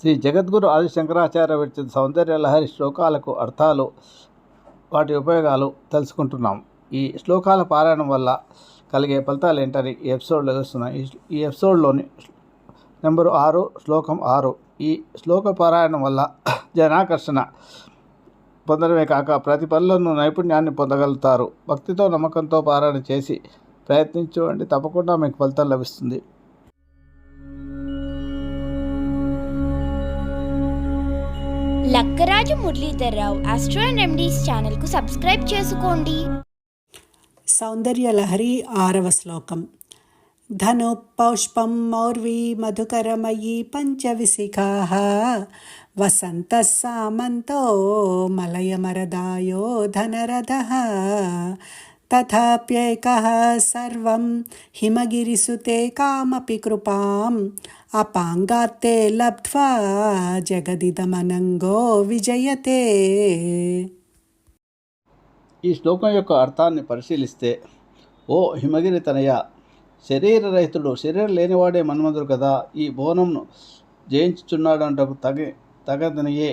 శ్రీ జగద్గురు ఆదిశంకరాచార్య విరచిత సౌందర్య లహరి శ్లోకాలకు అర్థాలు వాటి ఉపయోగాలు తెలుసుకుంటున్నాం. ఈ శ్లోకాల పారాయణం వల్ల కలిగే ఫలితాలు ఏంటని ఈ ఎపిసోడ్లో చూస్తున్నాం ఈ ఈ ఎపిసోడ్లోని నెంబరు ఆరు శ్లోకం ఆరు. ఈ శ్లోక పారాయణం వల్ల జనాకర్షణ పొందడమే కాక ప్రతి పనులను నైపుణ్యాన్ని పొందగలుగుతారు. భక్తితో నమ్మకంతో పారాయణ చేసి ప్రయత్నించండి. తప్పకుండా మీకు ఫలితం లభిస్తుంది. Lakkaraju Muralidhar Rao astro and remedies ఛానల్కు సబ్స్క్రైబ్ చేసుకోండి. సౌందర్యలహరి ఆరవ శ్లోకం. ధను పౌష్పం మౌర్వీ మధుకరమయీ పంచవిశిఖా. వసంత సామంతో మలయమరదాయో ధనరథ. తథాప్యేకः సర్వం హిమగిరిసుతే కామపి కృపాం. అపాంగాత్తే లబ్ధ్వా జగదిదమనంగో విజయతే. ఈ శ్లోకం యొక్క అర్థాన్ని పరిశీలిస్తే ఓ హిమగిరి తనయ శరీరరహితుడు శరీరం లేనివాడే మన్మధుడు కదా ఈ బోనంను జయించుచున్నాడంటకు తగ తగదనియే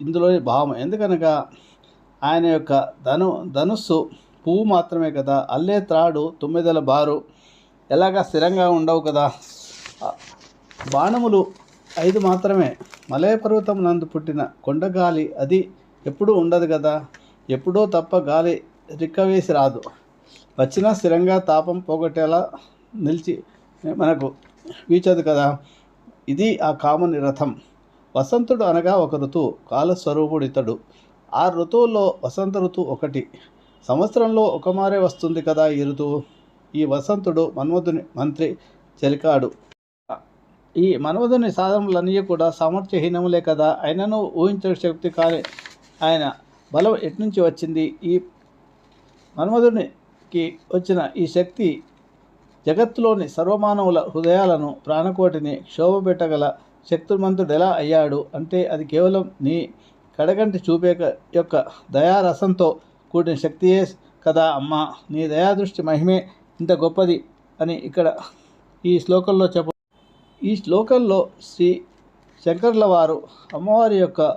ఇందులోని భావం. ఎందుకనగా ఆయన యొక్క ధను ధనుస్సు పువ్వు మాత్రమే కదా అల్లే త్రాడు తొమ్మిదల బారు ఎలాగా స్థిరంగా ఉండవు కదా బాణములు ఐదు మాత్రమే. మలయ పర్వతం నందు పుట్టిన కొండగాలి అది ఎప్పుడూ ఉండదు కదా ఎప్పుడో తప్ప గాలి రిక్కవేసి రాదు. వచ్చినా స్థిరంగా తాపం పోగొట్టేలా నిలిచి మనకు వీచదు కదా? ఇది ఆ కామని రథం. వసంతుడు అనగా ఒక ఋతువు కాలస్వరూపుడు ఇతడు ఆ ఋతువుల్లో వసంత ఋతువు ఒకటి. సంవత్సరంలో ఒక మారే వస్తుంది కదా ఈ ఋతువు? ఈ వసంతుడు మన్మధుని మంత్రి చెలికాడు. ఈ మనవధుని సాధనలన్నీ కూడా సామర్థ్యహీనములే కదా. అయినను ఊహించే శక్తి కానీ ఆయన బలం ఎట్నుంచి వచ్చింది? ఈ మన్మధునికి వచ్చిన ఈ శక్తి జగత్తులోని సర్వమానవుల హృదయాలను ప్రాణకోటిని క్షోభపెట్టగల శక్తిమంతుడు ఎలా అయ్యాడు? అంటే అది కేవలం నీ కడగంటి చూపేక యొక్క దయారసంతో కూడిన శక్తియే కదా అమ్మా. నీ దయాదృష్టి మహిమే ఇంత గొప్పది అని ఇక్కడ ఈ శ్లోకంలో చెప్ప ఈ శ్లోకంలో శ్రీ శంకర్ల వారు అమ్మవారి యొక్క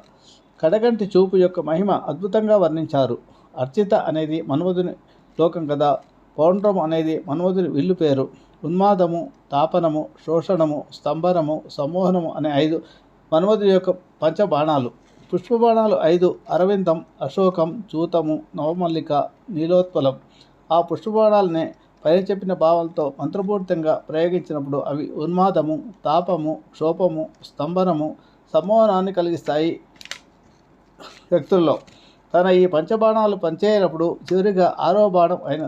కడగంటి చూపు యొక్క మహిమ అద్భుతంగా వర్ణించారు. అర్చిత అనేది మన్మధుని శ్లోకం కదా. పౌండ్రం అనేది మన్మధుని విల్లు పేరు. ఉన్మాదము తాపనము శోషణము స్తంభనము సమ్మోహనము అనే ఐదు మన్మధుని యొక్క పంచబాణాలు. పుష్పబాణాలు ఐదు అరవిందం అశోకం చూతము నవమల్లిక నీలోత్పలం. ఆ పుష్పబాణాలనే పైన చెప్పిన భావంతో మంత్రపూరితంగా ప్రయోగించినప్పుడు అవి ఉన్మాదము తాపము క్షోభము స్తంభనము సమ్మోహనాన్ని కలిగిస్తాయి వ్యక్తుల్లో. తన ఈ పంచబాణాలు పనిచేయనప్పుడు చివరిగా ఆరో బాణం అయిన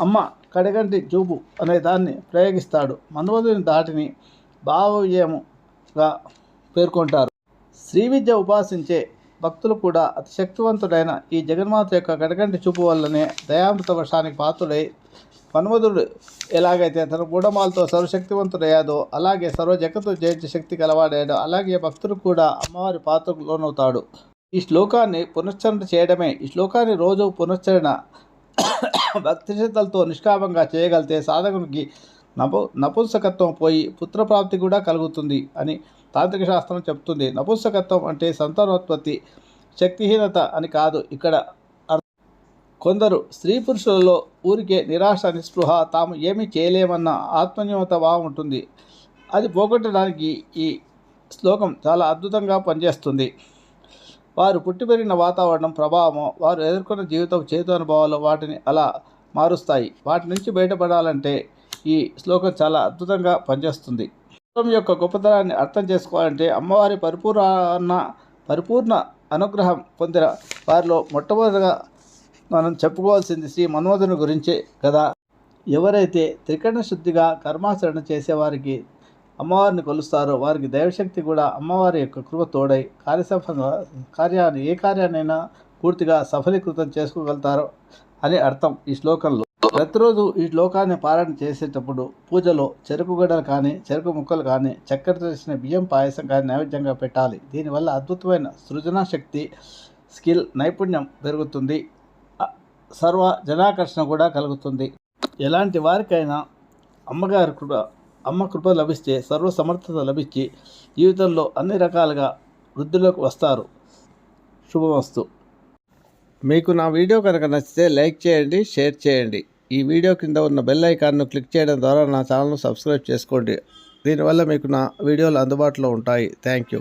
అమ్మ కడగంటి చూపు అనే దాన్ని ప్రయోగిస్తాడు. మన్మధుని దాటిని భావవ్యయముగా పేర్కొంటారు. శ్రీ విద్య ఉపాసించే భక్తులు కూడా అతి శక్తివంతుడైన ఈ జగన్మాత యొక్క కడగంటి చూపు వల్లనే దయామృత వర్షానికి పాత్రుడై మన్మధుడు ఎలాగైతే తన గుణమాలతో సర్వశక్తివంతుడయ్యాదో అలాగే సర్వజగత్తు జయించే శక్తి కలవాడాడో అలాగే భక్తుడు కూడా అమ్మవారి పాత్రకు లోనవుతాడు. ఈ శ్లోకాన్ని పునశ్చరణ చేయడమే. ఈ శ్లోకాన్ని రోజు పునశ్చరణ భక్తి శ్రద్ధలతో నిష్కామంగా చేయగలిగితే సాధకునికి నపు నపుంసకత్వం పోయి పుత్రప్రాప్తి కూడా కలుగుతుంది అని తాంత్రిక శాస్త్రం చెప్తుంది. నపుంసకత్వం అంటే సంతానోత్పత్తి శక్తిహీనత అని కాదు. ఇక్కడ కొందరు స్త్రీ పురుషులలో ఊరికే నిరాశ నిస్పృహ తాము ఏమీ చేయలేమన్న ఆత్మన్యూనత భావం ఉంటుంది. అది పోగొట్టడానికి ఈ శ్లోకం చాలా అద్భుతంగా పనిచేస్తుంది. వారు పుట్టి పెరిగిన వాతావరణం ప్రభావం వారు ఎదుర్కొన్న జీవితం చేతు అనుభవాలు వాటిని అలా మారుస్తాయి. వాటి నుంచి బయటపడాలంటే ఈ శ్లోకం చాలా అద్భుతంగా పనిచేస్తుంది. శ్లోకం యొక్క గొప్పతనాన్ని అర్థం చేసుకోవాలంటే అమ్మవారి పరిపూర్ణ పరిపూర్ణ అనుగ్రహం పొందిన వారిలో మొట్టమొదటిగా మనం చెప్పుకోవాల్సింది శ్రీ మన్మధుని గురించే కదా. ఎవరైతే త్రికరణ శుద్ధిగా కర్మాచరణ చేసేవారికి అమ్మవారిని కొలుస్తారో వారికి దైవశక్తి కూడా అమ్మవారి యొక్క కృప తోడై కార్యసఫ కార్యాన్ని ఏ కార్యాన్నైనా పూర్తిగా సఫలీకృతం చేసుకోగలుగుతారో అని అర్థం ఈ శ్లోకంలో. ప్రతిరోజు ఈ శ్లోకాన్ని పారాయణ చేసేటప్పుడు పూజలో చెరుకు గడలు కానీ చెరుకు ముక్కలు కానీ చక్కెర చేసిన బియ్యం పాయసం కానీ నైవేద్యంగా పెట్టాలి. దీనివల్ల అద్భుతమైన సృజనా శక్తి స్కిల్ నైపుణ్యం పెరుగుతుంది. సర్వ జనాకర్షణ కూడా కలుగుతుంది. ఎలాంటి వారికైనా అమ్మగారి కృప అమ్మ కృప లభిస్తే సర్వ సమర్థత లభించి జీవితంలో అన్ని రకాలుగా వృద్ధిలోకి వస్తారు. శుభమస్తు. మీకు నా వీడియో కనుక నచ్చితే లైక్ చేయండి షేర్ చేయండి. ఈ వీడియో కింద ఉన్న బెల్ ఐకాన్ను క్లిక్ చేయడం ద్వారా నా ఛానల్ను సబ్స్క్రైబ్ చేసుకోండి. దీనివల్ల మీకు నా వీడియోలు అందుబాటులో ఉంటాయి. Thank you.